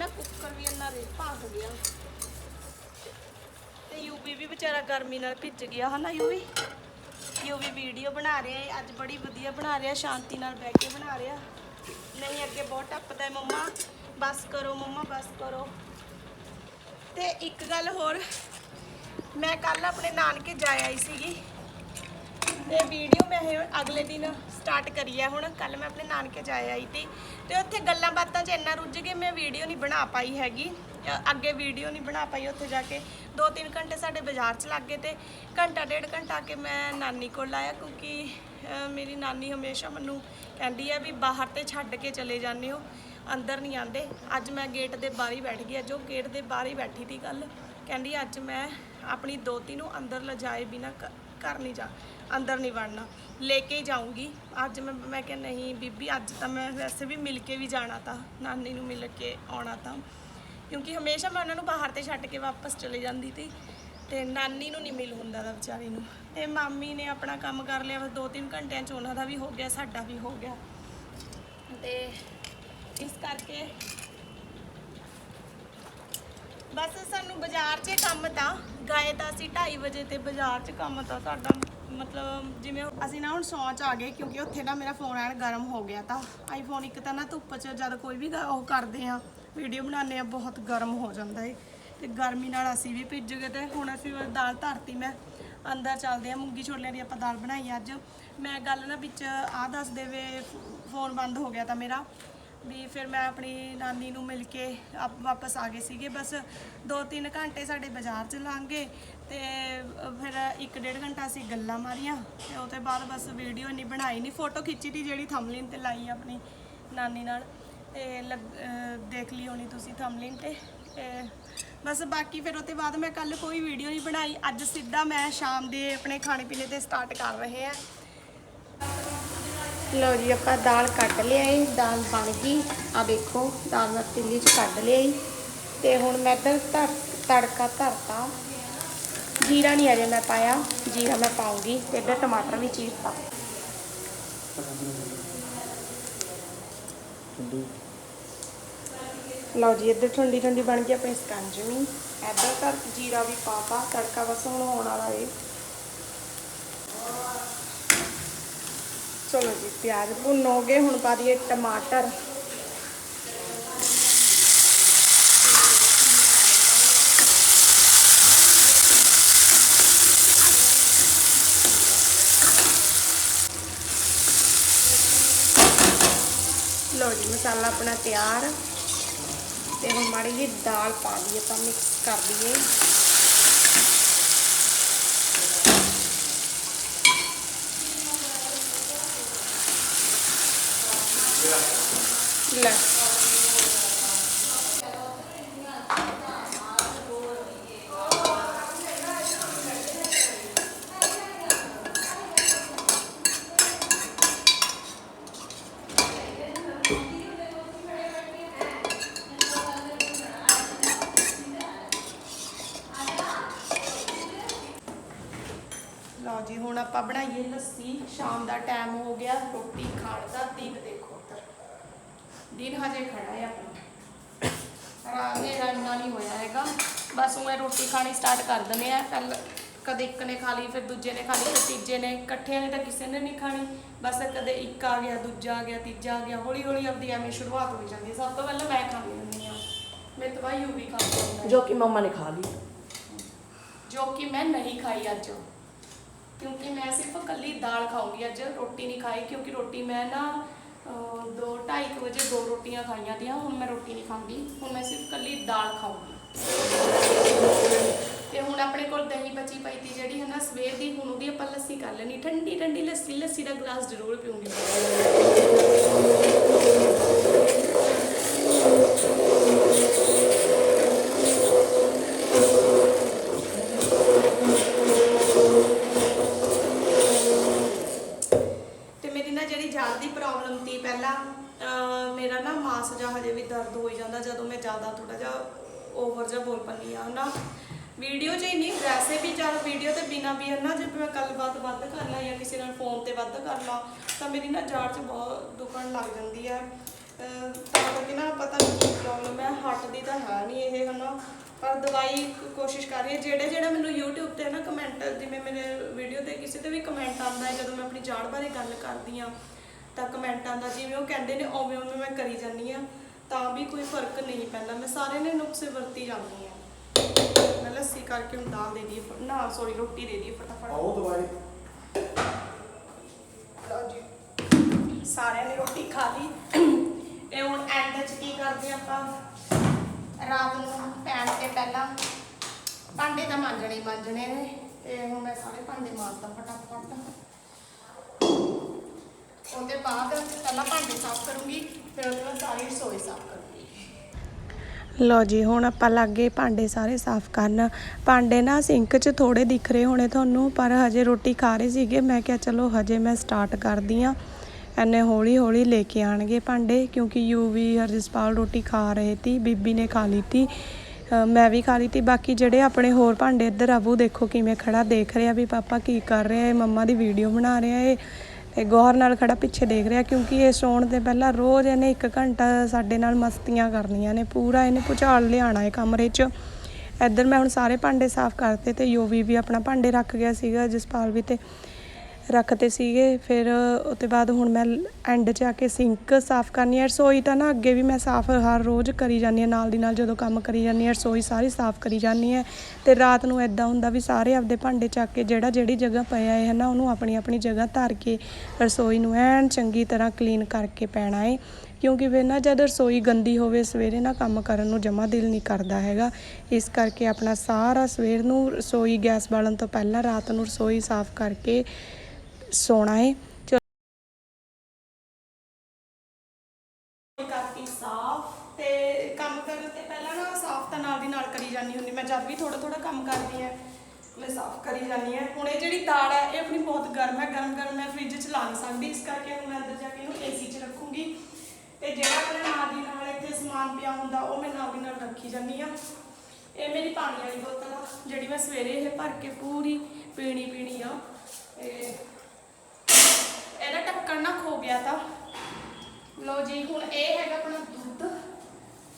ਨਾ ਕੁੱਕਰ ਵੀ ਇੰਨਾ ਰੇ ਭੰਗ ਗਿਆ। ਤੇ ਯੂਵੀ ਵੀ ਵਿਚਾਰਾ ਗਰਮੀ ਨਾਲ ਭਿੱਜ ਗਿਆ ਹਨਾ ਯੂਵੀ ਯੂਵੀ ਵੀਡੀਓ ਬਣਾ ਰਿਹਾ ਹੈ ਅੱਜ ਬੜੀ ਵਧੀਆ ਬਣਾ ਰਿਹਾ, ਸ਼ਾਂਤੀ ਨਾਲ ਬਹਿ ਕੇ ਬਣਾ ਰਿਹਾ। ਨਹੀਂ, ਅੱਗੇ ਬਹੁਤ ਟੱਪਦਾ ਹੈ ਮੰਮਾ। ਬਸ ਕਰੋ ਮੰਮਾ, ਬਸ ਕਰੋ। ਤੇ ਇੱਕ ਗੱਲ ਹੋਰ, ਮੈਂ ਕੱਲ ਆਪਣੇ ਨਾਨਕੇ ਜਾ ਆਈ ਸੀਗੀ। ਤੇ ਵੀਡੀਓ ਮੈਂ ਇਹ ਅਗਲੇ ਦਿਨ ਸਟਾਰਟ ਕਰੀ ਹੈ ਹੁਣ। ਕੱਲ ਮੈਂ ਆਪਣੇ ਨਾਨਕੇ ਜਾ ਆਈ ਤੀ ਤੇ ਉੱਥੇ ਗੱਲਾਂ ਬਾਤਾਂ 'ਚ ਇੰਨਾ ਰੁੱਝ ਗਈ, ਮੈਂ ਵੀਡੀਓ ਨਹੀਂ ਬਣਾ ਪਾਈ ਹੈਗੀ। ਅੱਗੇ ਵੀਡੀਓ ਨਹੀਂ ਬਣਾ ਪਾਈ ਉੱਥੇ ਜਾ ਕੇ। 2-3 ਘੰਟੇ ਸਾਡੇ ਬਾਜ਼ਾਰ 'ਚ ਲੱਗ ਗਏ ਤੇ ਘੰਟਾ, ਡੇਢ ਘੰਟਾ ਆ ਕੇ ਮੈਂ ਨਾਨੀ ਕੋਲ ਆਇਆ ਕਿਉਂਕਿ ਮੇਰੀ ਨਾਨੀ ਹਮੇਸ਼ਾ ਮੈਨੂੰ ਕਹਿੰਦੀ ਹੈ ਵੀ ਬਾਹਰ ਤੇ ਛੱਡ ਕੇ ਚਲੇ ਜਾਂਦੇ ਹੋ, ਅੰਦਰ ਨਹੀਂ ਆਂਦੇ ਅੱਜ ਮੈਂ ਗੇਟ ਦੇ ਬਾਹਰ ਹੀ ਬੈਠ ਗਈ ਜੋ ਗੇਟ ਦੇ ਬਾਹਰ ਹੀ ਬੈਠੀ ਤੀ ਕੱਲ ਕਹਿੰਦੀ, ਅੱਜ ਮੈਂ ਆਪਣੀ ਦੋਤੀ ਨੂੰ ਅੰਦਰ ਲਿਜਾਏ ਬਿਨਾ ਘਰ ਨਹੀਂ ਜਾ, ਅੰਦਰ ਨਹੀਂ ਵੜਨਾ। ਲੈ ਕੇ ਹੀ ਜਾਊਂਗੀ। ਅੱਜ ਮੈਂ ਮੈਂ ਕਿਹਾ ਨਹੀਂ ਬੀਬੀ, ਅੱਜ ਤਾਂ ਮੈਂ ਵੈਸੇ ਵੀ ਮਿਲ ਕੇ ਵੀ ਜਾਣਾ ਤਾਂ, ਨਾਨੀ ਨੂੰ ਮਿਲ ਕੇ ਆਉਣਾ ਤਾਂ। ਕਿਉਂਕਿ ਹਮੇਸ਼ਾ ਮੈਂ ਉਹਨਾਂ ਨੂੰ ਬਾਹਰ ਤੇ ਛੱਡ ਕੇ ਵਾਪਸ ਚਲੇ ਜਾਂਦੀ ਸੀ ਤੇ ਨਾਨੀ ਨੂੰ ਨਹੀਂ ਮਿਲ ਹੁੰਦਾ ਦਾ ਵਿਚਾਰੀ ਨੂੰ। ਤੇ ਮਾਮੀ ਨੇ ਆਪਣਾ ਕੰਮ ਕਰ ਲਿਆ, ਬਸ 2-3 ਘੰਟਿਆਂ ਚ ਉਹਨਾਂ ਦਾ ਵੀ ਹੋ ਗਿਆ, ਸਾਡਾ ਵੀ ਹੋ ਗਿਆ। ਤੇ ਇਸ ਕਰਕੇ ਬਸ ਸਾਨੂੰ ਬਾਜ਼ਾਰ 'ਚ ਕੰਮ ਤਾਂ। ਗਏ ਤਾਂ ਅਸੀਂ 2:30 ਵਜੇ ਤੇ ਬਾਜ਼ਾਰ 'ਚ ਕੰਮ ਤਾਂ ਸਾਡਾ, ਮਤਲਬ ਜਿਵੇਂ ਅਸੀਂ ਨਾ ਹੁਣ ਸੌਂ 'ਚ ਆ ਗਏ ਕਿਉਂਕਿ ਉੱਥੇ ਨਾ ਮੇਰਾ ਫੋਨ ਐਨ ਗਰਮ ਹੋ ਗਿਆ ਤਾਂ। ਆਈਫੋਨ ਇੱਕ ਤਾਂ ਨਾ ਧੁੱਪ 'ਚ ਜਦ ਕੋਈ ਵੀ ਗ- ਉਹ ਕਰਦੇ ਆ ਵੀਡੀਓ ਬਣਾਉਂਦੇ ਆ, ਬਹੁਤ ਗਰਮ ਹੋ ਜਾਂਦਾ ਏ। ਤੇ ਗਰਮੀ ਨਾਲ ਅਸੀਂ ਵੀ ਭਿੱਜ ਗਏ ਤੇ ਹੁਣ ਅਸੀਂ ਉਹ ਦਾਲ ਧਰਤੀ ਮੈਂ ਅੰਦਰ ਚੱਲਦੇ ਆ, ਮੂੰਗੀ ਛੋਲਿਆਂ ਦੀ ਆਪਾਂ ਦਾਲ ਬਣਾਈ ਅੱਜ। ਮੈਂ ਗੱਲ ਨਾ ਵਿੱਚ ਆਹ ਦੱਸ ਦੇਵੇ ਫੋਨ ਬੰਦ ਹੋ ਗਿਆ ਤਾਂ ਮੇਰਾ। ਵੀ ਫਿਰ ਮੈਂ ਆਪਣੀ ਨਾਨੀ ਨੂੰ ਮਿਲ ਕੇ ਆਪ ਵਾਪਸ ਆ ਗਏ ਸੀਗੇ। ਬਸ 2-3 ਘੰਟੇ ਸਾਡੇ ਬਾਜ਼ਾਰ ਚ ਲੰਘੇ ਤੇ ਫਿਰ ਫਿਰ 1.5 ਘੰਟਾ ਅਸੀਂ ਗੱਲਾਂ ਮਾਰੀਆਂ ਤੇ ਉਹ ਤੋਂ ਬਾਅਦ ਬਸ ਵੀਡੀਓ ਨਹੀਂ ਬਣਾਈ ਨਹੀਂ ਫੋਟੋ ਖਿੱਚੀ ਦੀ ਜਿਹੜੀ ਥੰਬਲਿਨ ਤੇ ਲਾਈ ਆਪਣੀ ਨਾਨੀ ਨਾਲ ਤੇ ਲੱਗ- ਦੇਖ ਲਈ ਹੋਣੀ ਤੁਸੀਂ ਥੰਬਲਿਨ ਤੇ ਬਸ ਬਾਕੀ ਫਿਰ ਉਹ ਤੋਂ ਬਾਅਦ ਮੈਂ ਕੱਲ ਕੋਈ ਵੀਡੀਓ ਨਹੀਂ ਬਣਾਈ, ਅੱਜ ਸਿੱਧਾ ਮੈਂ ਸ਼ਾਮ ਦੇ ਆਪਣੇ ਖਾਣੇ ਪੀਣੇ ਤੇ ਸਟਾਰਟ ਕਰ ਰਹੇ ਆ। ਲਓ ਜੀ, ਆਪਾਂ ਦਾਲ ਕੱਢ ਲਿਆਏ ਦਾਲ ਬਣ ਗਈ। ਆ ਵੇਖੋ ਦਾਲ ਮੈਂ ਤਿੱਲੀ 'ਚ ਕੱਢ ਲਿਆਈ। ਤੇ ਹੁਣ ਮੈਂ ਇੱਧਰ ਧਰ, ਤੜਕਾ ਧਰਤਾ। ਜੀਰਾ ਨਹੀਂ ਅਜੇ ਮੈਂ ਪਾਇਆ, ਜੀਰਾ ਮੈਂ ਪਾਉਂਗੀ ਤੇ ਇੱਧਰ ਟਮਾਟਰ ਵੀ ਚੀਰਤਾ ਲਓ ਜੀ, ਇੱਧਰ ਠੰਡੀ ਠੰਡੀ ਬਣ ਗਈ ਆਪਣੀ ਸਕੰਜਵੀ ਇੱਧਰ ਧਰ, ਜੀਰਾ ਵੀ ਪਾਤਾ ਤੜਕਾ ਬਸ ਹੁਣ ਹੋਣ ਵਾਲਾ ਏ। ਚਲੋ ਜੀ, ਪਿਆਜ਼ ਭੁੰਨ ਹੋ ਗਏ, ਹੁਣ ਪਾ ਦਈਏ ਟਮਾਟਰ। ਲਓ ਜੀ, ਮਸਾਲਾ ਆਪਣਾ ਤਿਆਰ। ਤੇ ਹੁਣ ਮਾੜੀ ਜਿਹੀ ਦਾਲ ਪਾ ਦਈਏ ਤਾਂ ਮਿਕਸ ਕਰ ਦਈਏ। ਲੈ। ਲਓ ਜੀ, ਹੁਣ ਆਪਾਂ ਬਣਾਈਏ ਲੱਸੀ। ਸ਼ਾਮ ਦਾ ਟਾਈਮ ਹੋ ਗਿਆ, ਰੋਟੀ ਖਾਣ ਦਾ ਦਿਨ ਦੇਖੋ ਦਿਨ ਹਜੇ ਖੜਾ ਹੈ ਆਪਣਾ। ਹਨੇਰਾ ਇੰਨਾ ਨਹੀਂ ਹੋਇਆ ਹੈਗਾ। ਬਸ ਉਹ ਰੋਟੀ ਖਾਣੀ ਸਟਾਰਟ ਕਰ ਦਿੰਦੇ ਆ ਕੱਲ ਕਦੇ ਇੱਕ ਨੇ ਖਾ ਲਈ ਫਿਰ ਦੂਜੇ ਨੇ ਖਾ ਲਈ ਫਿਰ ਤੀਜੇ ਨੇ। ਇਕੱਠਿਆਂ ਨੇ ਤਾਂ ਕਿਸੇ ਨੇ ਨਹੀਂ ਖਾਣੀ। ਬਸ ਕਦੇ ਇੱਕ ਆ ਗਿਆ ਦੂਜਾ ਆ ਗਿਆ ਤੀਜਾ ਆ ਗਿਆ। ਹੌਲੀ ਹੌਲੀ ਆਪਦੀ ਐਵੇਂ ਸ਼ੁਰੂਆਤ ਹੋ ਜਾਂਦੀ ਸਭ ਤੋਂ ਪਹਿਲਾਂ ਮੈਂ ਖਾਂਦੀ ਹੁੰਦੀ ਆ ਤੋਂ ਬਾਅਦ ਯੂ ਵੀ ਖਾਂਦਾ।
ਜੋ ਕਿ ਮੰਮਾ ਨੇ ਖਾ ਲਈ।
ਜੋ ਕਿ ਮੈਂ ਨਹੀਂ ਖਾਈ ਅੱਜ। ਕਿਉਂਕਿ ਮੈਂ ਸਿਰਫ ਕੱਲੀ ਦਾਲ ਖਾਊਂਗੀ ਅੱਜ। ਰੋਟੀ ਨਹੀਂ ਖਾਈ ਕਿਉਂਕਿ ਰੋਟੀ ਮੈਂ ਨਾ 2:30 ਵਜੇ ਦੋ ਰੋਟੀਆਂ ਖਾਈਆਂ ਦੀਆਂ ਹੁਣ ਮੈਂ ਰੋਟੀ ਨਹੀਂ ਖਾਂਦੀ, ਹੁਣ ਮੈਂ ਸਿਰਫ ਕੱਲੀ ਦਾਲ ਖਾਊਂਗੀ। ਤੇ ਹੁਣ ਆਪਣੇ ਕੋਲ ਦਹੀਂ ਬਚੀ ਪਈ ਤੀ ਜਿਹੜੀ ਹੈ ਨਾ, ਸਵੇਰ ਦੀ, ਹੁਣ ਉਹਦੀ ਆਪਾਂ ਲੱਸੀ ਕਰ ਲੈਣੀ ਠੰਡੀ ਠੰਡੀ ਲੱਸੀ ਲੱਸੀ ਦਾ ਗਲਾਸ ਜ਼ਰੂਰ ਪੀਉਂਗੀ ਤੇ ਮੇਰੀ ਨਾ ਜਿਹੜੀ ਜਾੜ ਦੀ ਪ੍ਰੋਬਲਮ ਤੀ ਪਹਿਲਾਂ ਅਹ ਮੇਰਾ ਨਾ ਮਾਸ ਜਾਂ ਹਜੇ ਵੀ ਦਰਦ ਹੋਈ ਜਦੋਂ ਮੈਂ ਜ਼ਿਆਦਾ ਥੋੜਾ ਜਿਹਾ ਓਵਰ ਜਿਹਾ ਬੋਲ ਪੰਨੀ ਆ ਨਾ ਵੀਡੀਓ 'ਚ ਹੀ ਨਹੀਂ ਵੈਸੇ ਵੀ ਚੱਲ ਵੀਡੀਓ ਤੇ ਬਿਨਾ ਵੀ ਹੈ ਨਾ ਜੇ ਮੈਂ ਗੱਲਬਾਤ ਵੱਧ ਕਰ ਲਾਂ ਜਾਂ ਕਿਸੇ ਨਾਲ ਫੋਨ ਤੇ ਵੱਧ ਕਰ ਲਾਂ, ਤਾਂ ਮੇਰੀ ਨਾ ਜਾੜ 'ਚ ਬਹੁਤ ਦੁਖਣ ਲੱਗ ਜਾਂਦੀ ਹੈ। ਅਹ ਤਾਂ ਕਰਕੇ ਨਾ ਪਤਾ ਨਹੀਂ ਕੀ ਪ੍ਰੋਬਲਮ ਹੈ ਹਟਦੀ ਤਾਂ ਹੈ ਨਹੀਂ ਇਹ, ਹਨਾ? ਪਰ ਦਵਾਈ ਕੋਸ਼ਿਸ਼ ਕਰ ਰਹੀ ਹੈ। ਜਿਹੜੇ, ਜਿਹੜਾ ਮੈਨੂੰ YouTube ਤੇ ਨਾ ਕਮੈਂਟ ਜਿਵੇਂ ਮੇਰੇ ਵੀਡੀਓ ਤੇ ਕਿਸੇ ਤੇ ਵੀ ਕਮੈਂਟ ਆਉਂਦਾ ਹੈ, ਜਦੋਂ ਮੈਂ ਆਪਣੀ ਜਾੜ ਬਾਰੇ ਗੱਲ ਕਰਦੀ ਆ ਤਾਂ ਕਮੈਂਟ ਆਉਂਦਾ ਜਿਵੇਂ ਉਹ ਕਹਿੰਦੇ ਨੇ ਉਵੇਂ ਉਵੇਂ ਮੈਂ ਕਰੀ ਜਾਂਦੀ ਆ ਤਾਂ ਵੀ ਕੋਈ ਫ਼ਰਕ ਨਹੀਂ ਪੈਂਦਾ। ਮੈਂ ਸਾਰੇ ਨੇ ਨੁਕਸੇ ਵਰਤੀ ਜਾਂਦੀ ਆ ਮੈਂ ਲੱਸੀ ਕਰਕੇ ਹੁਣ ਦਾਲ ਦੇ ਦੀ ਨਾ ਸੌਰੀ ਰੋਟੀ ਦੇ ਦੀ ਫਟਾਫਟ।
ਆਓ ਦਵਾਈ
ਲਓ ਜੀ ਸਾਰਿਆਂ ਨੇ ਰੋਟੀ ਖਾ ਲਈ। ਇਹ ਹੁਣ ਐਂਡ 'ਚ ਕੀ ਕਰਦੇ ਆਪਾਂ? ਰਾਤ ਨੂੰ ਪੈਣ ਤੇ ਪਹਿਲਾਂ ਭਾਂਡੇ ਤਾਂ ਮਾਂਜਣੇ ਹੀ ਮਾਂਜਣੇ ਨੇ। ਤੇ ਹੁਣ ਮੈਂ ਸਾਰੇ ਭਾਂਡੇ ਮਾਂਜਦਾ ਫਟਾਫਟ। ਉਹਦੇ ਬਾਅਦ ਪਹਿਲਾਂ ਭਾਂਡੇ ਸਾਫ਼ ਕਰੂੰਗੀ, ਫਿਰ ਉਹਦੇ ਬਾਅਦ ਸਾਰੀ ਰਸੋਈ ਸਾਫ਼ ਕਰੂੰਗੀ। ਲੋ ਜੀ, ਹੁਣ ਆਪਾਂ ਲੱਗੇ ਭਾਂਡੇ ਸਾਰੇ ਸਾਫ਼ ਕਰਨ। ਭਾਂਡੇ ਨਾ ਸਿੰਕ 'ਚ ਥੋੜੇ ਦਿਖ ਰਹੇ ਹੋਣੇ ਤੁਹਾਨੂੰ, ਪਰ ਹਜੇ ਰੋਟੀ ਖਾ ਰਹੇ ਸੀਗੇ। ਮੈਂ ਕਿਹਾ ਚਲੋ ਹਜੇ ਮੈਂ ਸਟਾਰਟ ਕਰਦੀ ਆ ਐਨੇ ਹੌਲੀ ਹੌਲੀ ਲੈ ਕੇ ਆਣਗੇ ਭਾਂਡੇ, ਕਿਉਂਕਿ ਯੂ ਵੀ ਹਰਜਸਪਾਲ ਰੋਟੀ ਖਾ ਰਹੇ ਤੀ ਬੀਬੀ ਨੇ ਖਾ ਲਈ ਤੀ ਮੈਂ ਵੀ ਖਾ ਲਈ ਤੀ ਬਾਕੀ ਜਿਹੜੇ ਆਪਣੇ ਹੋਰ ਭਾਂਡੇ ਇੱਧਰ ਆਬੂ ਦੇਖੋ ਕਿਵੇਂ ਖੜਾ ਦੇਖ ਰਿਹਾ ਵੀ ਪਾਪਾ ਕੀ ਕਰ ਰਿਹਾ ਹੈ ਮੰਮਾ ਦੀ ਵੀਡੀਓ ਬਣਾ ਰਿਹਾ ਹੈ ਤੇ ਗੌਰ ਨਾਲ ਖੜਾ ਪਿੱਛੇ ਦੇਖ ਰਿਹਾ ਕਿਉਂਕਿ ਇਹ ਸੌਣ ਦੇ ਪਹਿਲਾਂ ਰੋਜ਼ ਇਹਨੇ 1 ਘੰਟਾ ਸਾਡੇ ਨਾਲ ਮਸਤੀਆਂ ਕਰਨੀਆਂ ਨੇ, ਪੂਰਾ ਇਹਨੇ ਭੁਚਾਲ ਲਿਆਣਾ ਹੈ ਕਮਰੇ 'ਚ। ਇੱਧਰ ਮੈਂ ਹੁਣ ਸਾਰੇ ਭਾਂਡੇ ਸਾਫ਼ ਕਰਤੇ ਤੇ ਯੋਵੀ ਵੀ ਆਪਣਾ ਭਾਂਡੇ ਰੱਖ ਗਿਆ ਸੀਗਾ, ਜਸਪਾਲ ਵੀ ਤੇ ਰੱਖਤੇ ਸੀਗੇ, ਫਿਰ ਉਹ ਤੋਂ ਬਾਅਦ ਹੁਣ ਮੈਂ ਐਂਡ 'ਚ ਆ ਕੇ ਸਿੰਕ ਸਾਫ਼ ਕਰਨੀ ਹੈ ਰਸੋਈ ਤਾਂ ਨਾ ਅੱਗੇ ਵੀ ਮੈਂ ਸਾਫ਼ ਹਰ ਰੋਜ਼ ਕਰੀ ਜਾਂਦੀ ਹਾਂ ਨਾਲ ਦੀ ਨਾਲ ਜਦੋਂ ਕੰਮ ਕਰੀ ਜਾਂਦੀ ਹਾਂ ਰਸੋਈ ਸਾਰੀ ਸਾਫ਼ ਕਰੀ ਜਾਂਦੀ ਹਾਂ ਤੇ ਰਾਤ ਨੂੰ ਐਦਾਂ ਹੁੰਦਾ ਵੀ ਸਾਰੇ ਆਪਦੇ ਭਾਂਡੇ ਚੱਕ ਕੇ ਜਿਹੜਾ ਜਿਹੜੀ ਜਗ੍ਹਾ ਪਿਆ ਹੈ ਨਾ, ਉਹਨੂੰ ਆਪਣੀ ਆਪਣੀ ਜਗ੍ਹਾ ਧਰ ਕੇ ਰਸੋਈ ਨੂੰ ਐਨ ਚੰਗੀ ਤਰ੍ਹਾਂ ਕਲੀਨ ਕਰਕੇ ਪੈਣਾ ਹੈ ਕਿਉਂਕਿ ਫਿਰ ਨਾ ਜਦ ਰਸੋਈ ਗੰਦੀ ਹੋਵੇ, ਸਵੇਰੇ ਨਾ ਕੰਮ ਕਰਨ ਨੂੰ ਜਮਾ ਦਿਲ ਨਹੀਂ ਕਰਦਾ ਹੈਗਾ। ਇਸ ਕਰਕੇ ਆਪਣਾ ਸਾਰਾ ਸਵੇਰ ਨੂੰ ਰਸੋਈ ਗੈਸ ਬਾਲਣ ਤੋਂ ਪਹਿਲਾਂ ਰਾਤ ਨੂੰ ਰਸੋਈ ਸਾਫ਼ ਕਰਕੇ ਸੋਣਾ ਹੈ ਕਰਤੀ ਸਾਫ਼ ਤੇ ਕੰਮ ਕਰਨ ਤੇ ਪਹਿਲਾਂ ਨਾ ਸਾਫ਼ ਤਾਂ ਨਾਲ ਦੀ ਨਾਲ ਕਰੀ ਜਾਂਦੀ ਹੁੰਦੀ। ਮੈਂ ਜਦ ਵੀ ਥੋੜਾ ਥੋੜਾ ਕੰਮ ਕਰਦੀ ਆ ਮੈਂ ਸਾਫ਼ ਕਰੀ ਜਾਂਦੀ ਆ ਹੁਣ ਇਹ ਜਿਹੜੀ ਦਾਲ ਹੈ, ਇਹ ਆਪਣੀ ਬਹੁਤ ਗਰਮ ਹੈ। ਗਰਮ ਗਰਮ ਮੈਂ ਫ੍ਰਿਜ 'ਚ ਲਾ ਨਹੀਂ ਸਕਦੀ। ਇਸ ਕਰਕੇ ਹੁਣ ਮੈਂ ਅੰਦਰ ਜਾ ਕੇ ਇਹਨੂੰ ਏਸੀ 'ਚ ਰੱਖੂੰਗੀ। ਤੇ ਜਿਹੜਾ ਆਪਣਾ ਨਾਲ ਦੀ ਨਾਲ ਇੱਥੇ ਸਮਾਨ ਪਿਆ ਹੁੰਦਾ, ਉਹ ਮੈਂ ਨਾਲ ਦੀ ਨਾਲ ਰੱਖੀ ਜਾਂਦੀ ਆ ਇਹ ਮੇਰੀ ਪਾਣੀ ਵਾਲੀ ਬੋਤਲ ਆ, ਜਿਹੜੀ ਮੈਂ ਸਵੇਰੇ ਇਹ ਭਰ ਕੇ ਪੂਰੀ ਪੀਣੀ ਪੀਣੀ ਆ। ਤੇ ਇਹਦਾ ਢੱਕਣ ਨਾ ਖੋ ਗਿਆ ਤਾਂ ਲੋ ਹੁਣ ਇਹ ਹੈਗਾ ਆਪਣਾ ਦੁੱਧ।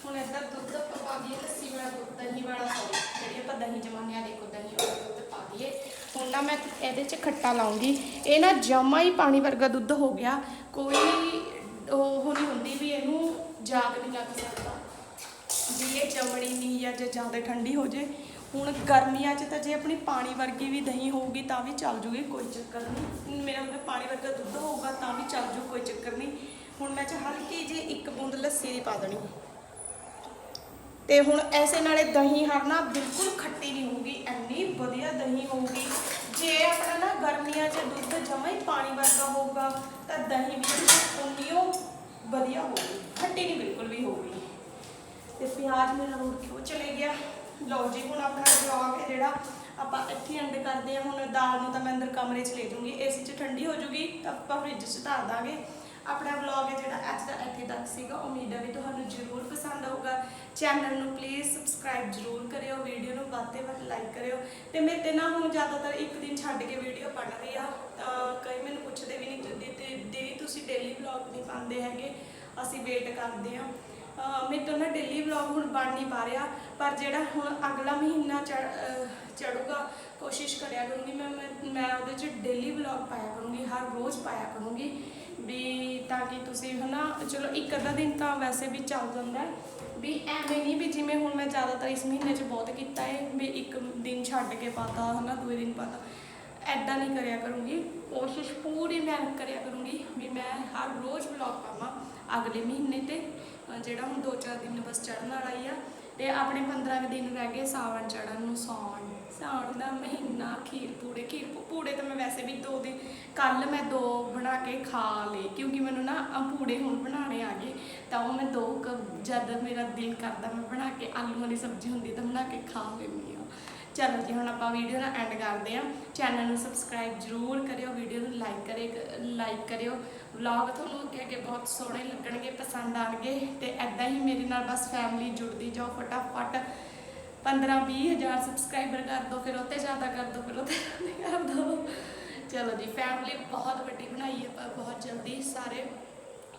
ਹੁਣ ਇੱਧਰ ਦੁੱਧ ਆਪਾਂ ਪਾ ਦਈਏ ਲੱਸੀ ਵਾਲਾ ਦੁੱਧ, ਦਹੀਂ ਵਾਲਾ ਸੌਰੀ ਜਿਹੜੀ ਆਪਾਂ ਦਹੀਂ ਜਮਾਨੇ ਆ, ਦੇਖੋ, ਦਹੀਂ ਵਾਲਾ ਦੁੱਧ ਪਾ ਦਈਏ। ਹੁਣ ਨਾ ਮੈਂ ਇਹਦੇ 'ਚ ਖੱਟਾ ਲਾਉਂਗੀ। ਇਹ ਨਾ ਜਮਾ ਹੀ ਪਾਣੀ ਵਰਗਾ ਦੁੱਧ ਹੋ ਗਿਆ। ਕੋਈ ਉਹ ਨਹੀਂ ਹੁੰਦੀ ਵੀ ਇਹਨੂੰ ਜਾਗ ਨਹੀਂ ਲੱਗ ਸਕਦਾ। ਵੀ ਇਹ ਜਮਣੀ ਨਹੀਂ ਜਾਂ ਜੇ ਜ਼ਿਆਦਾ ਠੰਡੀ ਹੋ ਜੇ। ਹੁਣ ਗਰਮੀਆਂ 'ਚ ਤਾਂ ਜੇ ਆਪਣੀ ਪਾਣੀ ਵਰਗੀ ਵੀ ਦਹੀਂ ਹੋਊਗੀ ਤਾਂ ਵੀ ਚੱਲ ਜੂਗੀ, ਕੋਈ ਚੱਕਰ ਨਹੀਂ। ਮੇਰਾ ਮਤਲਬ ਪਾਣੀ ਵਰਗਾ ਦੁੱਧ ਹੋਊਗਾ ਤਾਂ ਵੀ ਚੱਲ ਜੂ, ਕੋਈ ਚੱਕਰ ਨਹੀਂ। ਹੁਣ ਮੈਂ ਚ ਹਲਕੀ ਜਿਹੀ ਇੱਕ ਬੂੰਦ ਲੱਸੀ ਦੀ ਪਾ ਦੇਣੀ। ਤੇ ਹੁਣ ਐਸੇ ਨਾਲੇ ਦਹੀਂ ਹਰਨਾ ਬਿਲਕੁਲ ਖੱਟੀ ਨਹੀਂ ਹੋਊਗੀ ਐਨੀ ਵਧੀਆ ਦਹੀਂ ਹੋਊਗੀ। ਜੇ ਆਪਣਾ ਨਾ ਗਰਮੀਆਂ 'ਚ ਦੁੱਧ ਜਮਾ ਹੀ ਪਾਣੀ ਵਰਗਾ ਹੋਊਗਾ, ਤਾਂ ਦਹੀਂ ਵੀ ਜਿਹੜੀ ਵਧੀਆ ਹੋਊਗੀ, ਖੱਟੀ ਨਹੀਂ ਬਿਲਕੁਲ ਵੀ ਹੋਊਗੀ। ਤੇ ਪਿਆਜ਼ ਮੇਰਾ ਰੋੜ ਕਿਉਂ ਚਲੇ ਗਿਆ। ਲਓ ਜੀ, ਹੁਣ ਆਪਣਾ ਵਲੌਗ ਹੈ ਜਿਹੜਾ ਆਪਾਂ ਇੱਥੇ ਐਂਡ ਕਰਦੇ ਹਾਂ। ਹੁਣ ਦਾਲ ਨੂੰ ਤਾਂ ਮੈਂ ਅੰਦਰ ਕਮਰੇ 'ਚ ਲੈ ਜਾਊਂਗੀ। ਏਸੀ 'ਚ ਠੰਡੀ ਹੋ ਜਾਊਗੀ, ਤਾਂ ਆਪਾਂ ਫ੍ਰਿਜ 'ਚ ਧਰ ਦਾਂਗੇ। ਆਪਣਾ ਵਲੌਗ ਹੈ ਜਿਹੜਾ ਅੱਜ ਦਾ ਇੱਥੇ ਤੱਕ ਸੀਗਾ। ਉਮੀਦ ਹੈ ਵੀ ਤੁਹਾਨੂੰ ਜ਼ਰੂਰ ਪਸੰਦ ਆਊਗਾ। ਚੈਨਲ ਨੂੰ ਪਲੀਜ਼ ਸਬਸਕ੍ਰਾਈਬ ਜ਼ਰੂਰ ਕਰਿਓ। ਵੀਡੀਓ ਨੂੰ ਵੱਧ ਤੋਂ ਵੱਧ ਲਾਈਕ ਕਰਿਓ। ਤੇ ਮੇਰੇ ਤੇ ਨਾ ਹੁਣ ਜ਼ਿਆਦਾਤਰ ਇੱਕ ਦਿਨ ਛੱਡ ਕੇ ਵੀਡੀਓ ਬਣ ਰਹੀ ਆ ਕਈ ਮੈਨੂੰ ਪੁੱਛਦੇ ਵੀ ਨਹੀਂ ਦੀ- ਦੀ- ਦੀਦੀ, ਤੁਸੀਂ ਡੇਲੀ ਵਲੌਗ ਨਹੀਂ ਪਾਉਂਦੇ ਹੈਗੇ। ਅਸੀਂ ਵੇਟ ਕਰਦੇ ਆ ਮੇਰੇ ਤੋਂ ਨਾ ਡੇਲੀ ਵਲੌਗ ਹੁਣ ਬਣ ਨਹੀਂ ਪਾ ਰਿਹਾ। ਪਰ ਜਿਹੜਾ ਹੁਣ ਅਗਲਾ ਮਹੀਨਾ ਚੜ੍ਹ- ਚੜੂਗਾ, ਕੋਸ਼ਿਸ਼ ਕਰਿਆ ਕਰੂੰਗੀ ਮੈਂ, ਮੈਂ- ਮੈਂ ਉਹਦੇ 'ਚ ਡੇਲੀ ਵਲੌਗ ਪਾਇਆ ਕਰੂੰਗੀ। ਹਰ ਰੋਜ਼ ਪਾਇਆ ਕਰੂੰਗੀ। ਵੀ ਤਾਂ ਕਿ ਤੁਸੀਂ ਹਨਾ, ਚਲੋ ਇੱਕ ਅੱਧਾ ਦਿਨ ਤਾਂ ਵੈਸੇ ਵੀ ਚੱਲ ਜਾਂਦਾ ਹੈ। ਵੀ ਐਵੇਂ ਨਹੀਂ ਵੀ ਜਿਵੇਂ ਹੁਣ ਮੈਂ ਜ਼ਿਆਦਾਤਰ ਇਸ ਮਹੀਨੇ 'ਚ ਬਹੁਤ ਕੀਤਾ ਹੈ, ਵੀ ਇੱਕ ਦਿਨ ਛੱਡ ਕੇ ਪਾਤਾ, ਹਨਾ, ਦੂਏ ਦਿਨ ਪਾਤਾ। ਐਦਾਂ ਨਹੀਂ ਕਰਿਆ ਕਰੂੰਗੀ। ਕੋਸ਼ਿਸ਼ ਪੂਰੀ ਮੈਂ ਕਰਿਆ ਕਰੂੰਗੀ ਵੀ ਮੈਂ ਹਰ ਰੋਜ਼ ਵਲੌਗ ਪਾਵਾਂ ਅਗਲੇ ਮਹੀਨੇ ਤੇ ਜਿਹੜਾ ਹੁਣ 2-4 ਦਿਨ ਬਸ ਚੜ੍ਹਨ ਵਾਲਾ ਹੀ ਆ। ਤੇ ਆਪਣੇ 15 ਦਿਨ ਰਹਿ ਗਏ ਸਾਵਣ ਚੜ੍ਹਨ ਨੂੰ, ਸਾਉਣ ਸਾਉਣ ਦਾ ਮਹੀਨਾ, ਖੀਰ ਪੂੜੇ ਖੀਰ ਪੂੜੇ ਤਾਂ ਮੈਂ ਵੈਸੇ ਵੀ ਕੱਲ ਮੈਂ ਦੋ ਬਣਾ ਕੇ ਖਾ ਲਏ, ਕਿਉਂਕਿ ਮੈਨੂੰ ਨਾ ਆਹ ਪੂੜੇ ਹੁਣ ਬਣਾਉਣੇ ਆ ਗਏ। ਤਾਂ ਉਹ ਮੈਂ ਦੋ ਕ, ਜਦ ਮੇਰਾ ਦਿਲ ਕਰਦਾ ਮੈਂ ਬਣਾ ਕੇ ਆਲੂਆਂ ਦੀ ਸਬਜ਼ੀ ਹੁੰਦੀ ਤਾਂ ਬਣਾ ਕੇ ਖਾ ਲੈਂਦੀ ਆ ਚਲੋ ਜੀ, ਹੁਣ ਆਪਾਂ ਵੀਡੀਓ ਦਾ ਐਂਡ ਕਰਦੇ ਹਾਂ। ਚੈਨਲ ਨੂੰ ਸਬਸਕ੍ਰਾਈਬ ਜਰੂਰ ਕਰਿਓ ਵੀਡੀਓ ਨੂੰ ਲਾਈਕ ਕਰੇ ਲਾਈਕ ਕਰਿਓ। ਵਲੌਗ ਤੁਹਾਨੂੰ ਅੱਗੇ ਅੱਗੇ ਬਹੁਤ ਸੋਹਣੇ ਲੱਗਣਗੇ, ਪਸੰਦ ਆਣਗੇ ਤੇ ਐਦਾਂ ਹੀ ਮੇਰੇ ਨਾਲ ਬਸ ਫੈਮਿਲੀ ਜੁੜਦੀ ਜਾਓ ਫਟਾਫਟ। 15 20 ਹਜ਼ਾਰ ਸਬਸਕ੍ਰਾਈਬਰ ਕਰ ਦਿਓ ਫਿਰ ਉੱਤੇ ਜ਼ਿਆਦਾ ਕਰ ਦਿਓ ਫਿਰ ਉੱਤੇ ਕਰ ਦਿਓ ਚਲੋ ਜੀ ਫੈਮਿਲੀ ਬਹੁਤ ਵੱਡੀ ਬਣਾਈ ਹੈ ਆਪਾਂ ਬਹੁਤ ਜਲਦੀ ਸਾਰੇ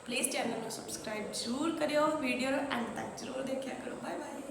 ਪਲੀਜ਼ ਚੈਨਲ ਨੂੰ ਸਬਸਕ੍ਰਾਈਬ ਜਰੂਰ ਕਰਿਓ ਵੀਡੀਓ ਨੂੰ ਐਂਡ ਤੱਕ ਜਰੂਰ ਦੇਖਿਆ ਕਰੋ। Bye bye